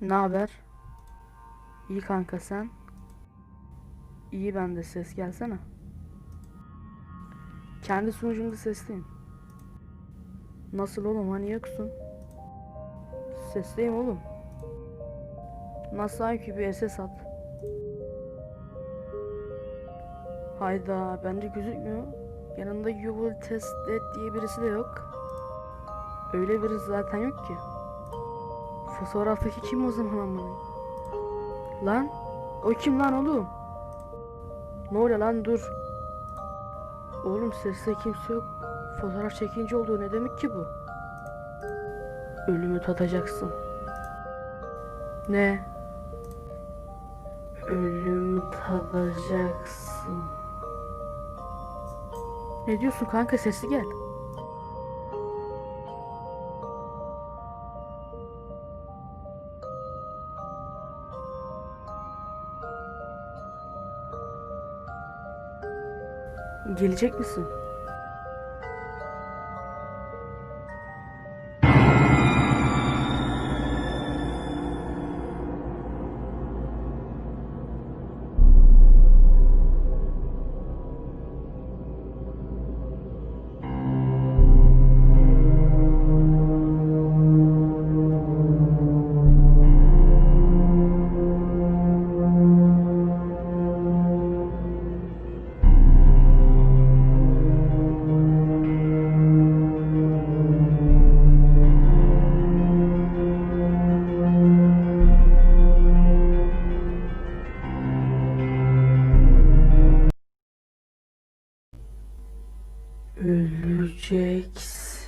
Ne haber? İyi kanka sen? İyi ben de ses gelsene. Kendi sunucumda sesliyim. Nasıl oğlum hani yoksun? Sesliyim oğlum. Nasıl IQ bir SS at. Hayda bende gözükmüyor. Yanında you will test it diye birisi de yok. Öyle birisi zaten yok ki. Fotoğraftaki kim o zaman amına? Lan o kim lan oğlum? Ne oluyor lan dur. Oğlum seste kimse yok. Fotoğraf çekince olduğu ne demek ki bu? Ölümü tadacaksın. Ne? Ölümü tadacaksın. Ne diyorsun kanka sesi gel. Gelecek misin? öleceksin.